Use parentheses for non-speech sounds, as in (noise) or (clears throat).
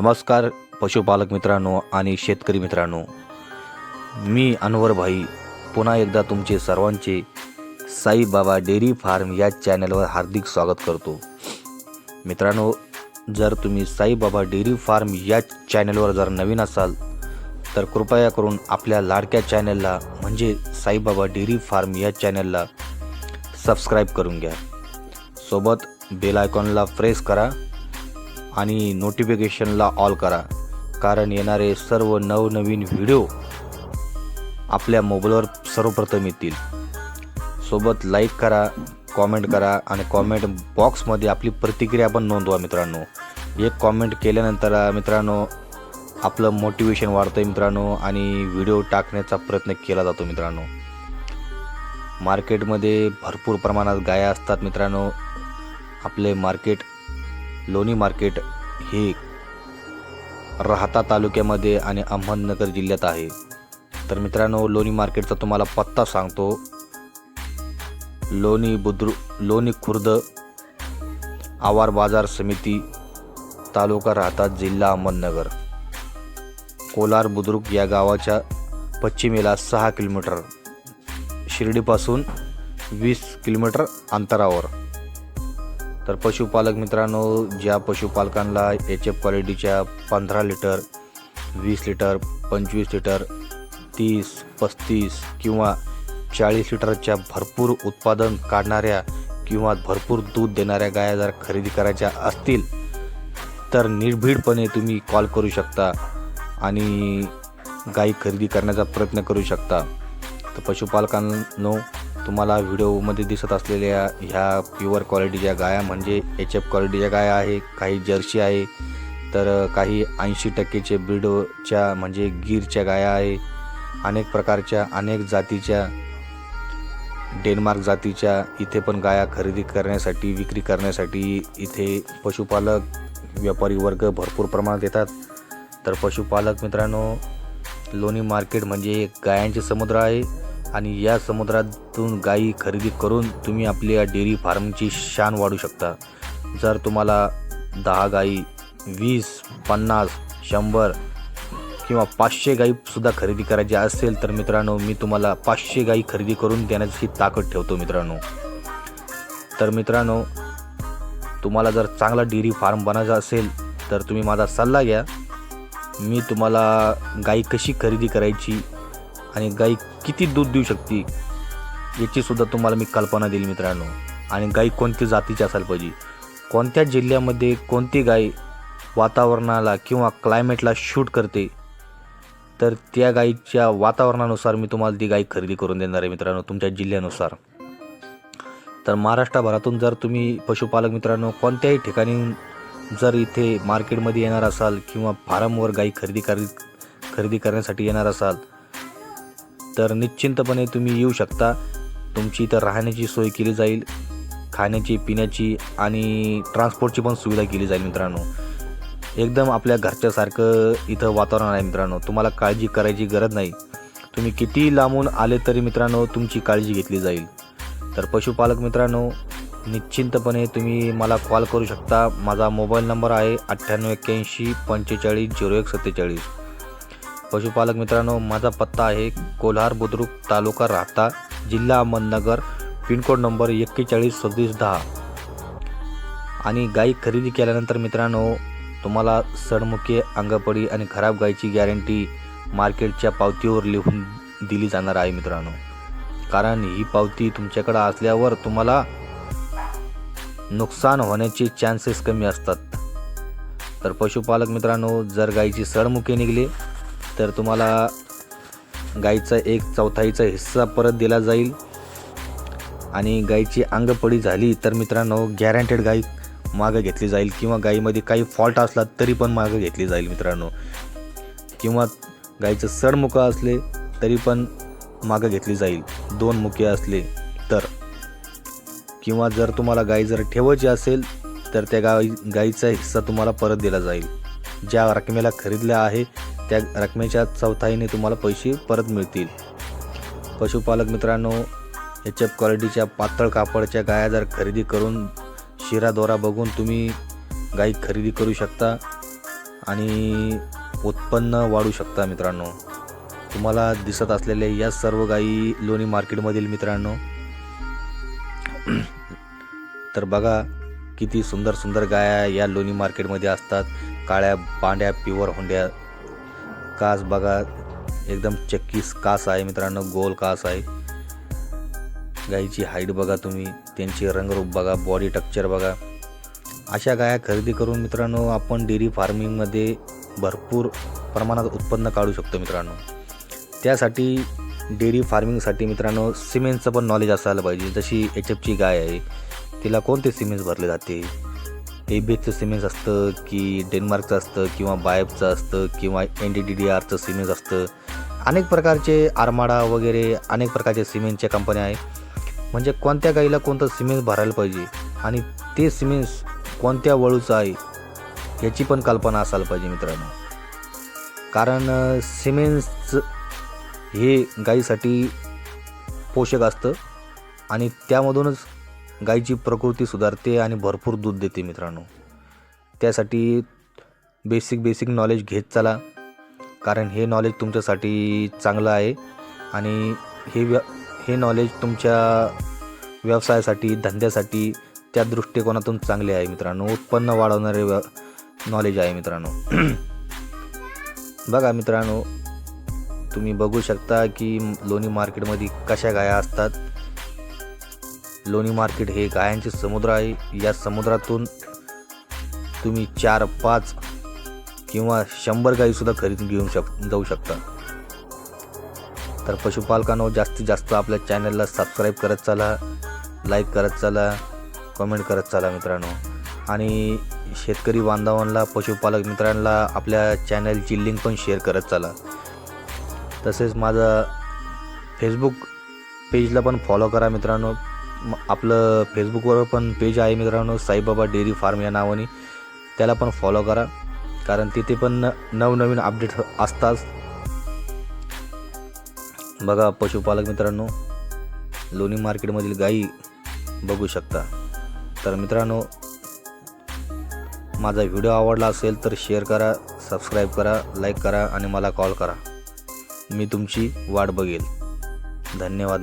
नमस्कार पशुपालक मित्रांनो आणि शेतकरी मित्रांनो. मी अनवरभाई पुन्हा एकदा तुमचे सर्वांचे साईबाबा डेअरी फार्म या चॅनलवर हार्दिक स्वागत करतो. मित्रांनो जर तुम्ही साईबाबा डेअरी फार्म या चॅनलवर जर नवीन असाल तर कृपया करून आपल्या लाडक्या चॅनलला म्हणजे साईबाबा डेअरी फार्म या चॅनलला सबस्क्राईब करून घ्या. सोबत बेल आयकॉनला प्रेस करा आणि नोटिफिकेशनला ऑल करा. कारण येणारे सर्व नवनवीन व्हिडिओ आपल्या मोबाईलवर सर्वप्रथम येतील. सोबत लाईक करा कॉमेंट करा आणि कॉमेंट बॉक्समध्ये आपली प्रतिक्रिया पण नोंदवा मित्रांनो. एक कॉमेंट केल्यानंतर मित्रांनो आपलं मोटिवेशन वाढतं मित्रांनो आणि व्हिडिओ टाकण्याचा प्रयत्न केला जातो मित्रांनो. मार्केटमध्ये भरपूर प्रमाणात गाया असतात मित्रांनो. आपले मार्केट लोणी मार्केट हे राहता तालुक्यामध्ये आणि अहमदनगर जिल्ह्यात आहे. तर मित्रांनो लोणी मार्केटचा तुम्हाला पत्ता सांगतो. लोणी बुद्रु लोणी खुर्द आवार बाजार समिती तालुका राहतात जिल्हा अहमदनगर. कोलार बुद्रुक या गावाच्या पश्चिमेला सहा किलोमीटर शिर्डीपासून वीस किलोमीटर अंतरावर. तर पशुपालक मित्रांनो ज्या पशुपालकांना एच एफ क्वालिटीच्या पंधरा लिटर वीस लिटर पंचवीस लिटर तीस पस्तीस किंवा चाळीस लिटरच्या भरपूर उत्पादन काढणाऱ्या किंवा भरपूर दूध देणाऱ्या गाया जर खरेदी करायच्या असतील तर निर्भीडपणे तुम्ही कॉल करू शकता आणि गाई खरेदी करण्याचा प्रयत्न करू शकता. तर पशुपालकांनो तुम्हाला व्हिडिओमध्ये दिसत असलेल्या ह्या प्युअर क्वालिटीच्या गाया म्हणजे एच एफ क्वालिटीच्या गाया आहे काही जर्सी आहे तर काही ऐंशी टक्केचे ब्रिडोच्या म्हणजे गीरच्या गाया आहे अनेक प्रकारच्या अनेक जातीच्या डेन्मार्क जातीच्या इथे पण गाया खरेदी करण्यासाठी विक्री करण्यासाठी इथे पशुपालक व्यापारी वर्ग भरपूर प्रमाणात येतात. तर पशुपालक मित्रांनो लोणी मार्केट म्हणजे एक गायांचे समुद्र आहे. आणि या समुद्रातून गायी खरेदी करून तुम्ही आपल्या डेअरी फार्मची शान वाढू शकता. जर तुम्हाला दहा गायी वीस पन्नास शंभर किंवा पाचशे गाईसुद्धा खरेदी करायची असेल तर मित्रांनो मी तुम्हाला पाचशे गाई खरेदी करून देण्याची ताकद ठेवतो मित्रांनो. तर मित्रांनो तुम्हाला जर चांगला डेअरी फार्म बनायचा असेल तर तुम्ही माझा सल्ला घ्या. मी तुम्हाला गाई कशी खरेदी करायची आणि गाई किती दूध देऊ शकते याचीसुद्धा तुम्हाला मी कल्पना देईल मित्रांनो. आणि गाई कोणती जातीची असायला पाहिजे? कोणत्या जिल्ह्यामध्ये कोणती गाय वातावरणाला किंवा क्लायमेटला शूट करते? तर त्या गाईच्या वातावरणानुसार मी तुम्हाला ती गाई खरेदी करून देणार आहे मित्रांनो तुमच्या जिल्ह्यानुसार. तर महाराष्ट्रभरातून जर तुम्ही पशुपालक मित्रांनो कोणत्याही ठिकाणी जर इथे मार्केटमध्ये येणार असाल किंवा फार्मवर गाई खरेदी कर खरेदी करण्यासाठी येणार असाल तर निश्चिंतपणे तुम्ही येऊ शकता. तुमची इथं राहण्याची सोय केली जाईल खाण्याची पिण्याची आणि ट्रान्सपोर्टची पण सुविधा केली जाईल मित्रांनो. एकदम आपल्या घरच्यासारखं इथं वातावरण आहे मित्रांनो. तुम्हाला काळजी करायची गरज नाही. तुम्ही किती लांबून आले तरी मित्रांनो तुमची काळजी घेतली जाईल. तर पशुपालक मित्रांनो निश्चिंतपणे तुम्ही मला कॉल करू शकता. माझा मोबाईल नंबर आहे अठ्ठ्याण्णव एक्क्याऐंशी पंचेचाळीस झिरो एक सत्तेचाळीस. पशुपालक मित्रांनो माझा पत्ता आहे कोल्हार बुद्रुक तालुका राहता जिल्हा अहमदनगर पिनकोड नंबर एक्केचाळीस सव्वीस दहा. आणि गाई खरेदी केल्यानंतर मित्रांनो तुम्हाला सडमुखे अंगपडी आणि खराब गायीची गॅरंटी मार्केटच्या पावतीवर लिहून दिली जाणार आहे मित्रांनो. कारण ही पावती तुमच्याकडं असल्यावर तुम्हाला नुकसान होण्याचे चान्सेस कमी असतात. तर पशुपालक मित्रांनो जर गायीची सडमुखे निघले तर तुम्हाला गाईचा एक चौथाईचा हिस्सा परत दिला जाईल. आणि गाईची अंगपडी झाली तर मित्रांनो गॅरंटेड गाई मागं घेतली जाईल किंवा गाईमध्ये काही फॉल्ट असला तरी पण मागं घेतली जाईल मित्रांनो. किंवा गाईचं सडमुखं असले तरी पण मागं घेतली जाईल. दोन मुके असले तर. किंवा जर तुम्हाला गाई जर ठेवायची असेल तर त्या गाई गाईचा हिस्सा तुम्हाला परत दिला जाईल. ज्या रकमेला खरीदल्या आहे त्या रकमेच्या चौथाईने तुम्हाला पैसे परत मिळतील. पशुपालक मित्रांनो एच एफ क्वालिटीच्या पातळ कापडच्या गाया जर खरेदी करून शिरादोरा बघून तुम्ही गाई खरेदी करू शकता आणि उत्पन्न वाढू शकता मित्रांनो. तुम्हाला दिसत असलेल्या या सर्व गायी लोणी मार्केटमधील मित्रांनो तर बघा किती सुंदर सुंदर गाया या लोणी मार्केटमध्ये असतात. काळ्या पांढ्या प्युअर होंड्या कास बघा एकदम चक्कीस कास आहे मित्रांनो गोल कास आहे. गाईची हाईट बघा तुम्ही त्यांची रंगरूप बघा बॉडी टक्चर बघा. अशा गाया खरेदी करून मित्रांनो आपण डेअरी फार्मिंगमध्ये भरपूर प्रमाणात उत्पन्न काढू शकतो मित्रांनो. त्यासाठी डेअरी फार्मिंगसाठी मित्रांनो सिमेंटचं पण नॉलेज असायला पाहिजे. जशी एच एफची गाय आहे तिला कोणते सिमेंट्स भरले जाते? एबेचं सिमेंट्स असतं की डेन्मार्कचं असतं किंवा बायबचं असतं किंवा एन डी डी डी आरचं सिमेंट असतं. अनेक प्रकारचे आरमाडा वगैरे अनेक प्रकारचे सिमेंटच्या कंपन्या आहे म्हणजे कोणत्या गाईला कोणतं सिमेंट भरायला पाहिजे? आणि ते सिमेंट्स कोणत्या वळूचं आहे याची पण कल्पना असायला पाहिजे मित्रांनो. कारण सिमेंट्स हे गाईसाठी पोषक असतं. आणि त्यामधूनच गाईची प्रकृती सुधारते आणि भरपूर दूध देते मित्रांनो. त्यासाठी बेसिक बेसिक नॉलेज घेत चला. कारण हे नॉलेज तुमच्यासाठी चांगलं आहे आणि हे व्य हे नॉलेज तुमच्या व्यवसायासाठी धंद्यासाठी त्या दृष्टिकोनातून चांगले आहे मित्रांनो. उत्पन्न वाढवणारे व्य नॉलेज आहे मित्रांनो. (clears throat) बघा मित्रांनो तुम्ही बघू शकता की लोणी मार्केटमध्ये कशा गाया असतात. लोणी मार्केट हे गायांचे समुद्र आहे. या समुद्रातून तुम्ही चार पाच किंवा शंभर गाईसुद्धा खरेदी घेऊन शक जाऊ शकता. तर पशुपालकांनो जास्तीत जास्त आपल्या चॅनलला सबस्क्राईब करत चाला लाईक करत चाला कमेंट करत चाला मित्रांनो. आणि शेतकरी बांधवांना पशुपालक मित्रांना आपल्या चॅनलची लिंक पण शेअर करत चाला. तसेच माझं फेसबुक पेजला पण फॉलो करा मित्रांनो. आपलं फेसबुकवर पण पेज आहे मित्रांनो साईबाबा डेअरी फार्म या नावाने. त्याला पण फॉलो करा. कारण तिथे पण न- नवनवीन अपडेट असतात. बघा पशुपालक मित्रांनो लोणी मार्केटमधील गाई बघू शकता. तर मित्रांनो माझा व्हिडिओ आवडला असेल तर शेअर करा सबस्क्राईब करा लाईक करा आणि मला कॉल करा. मी तुमची वाट बघेल. धन्यवाद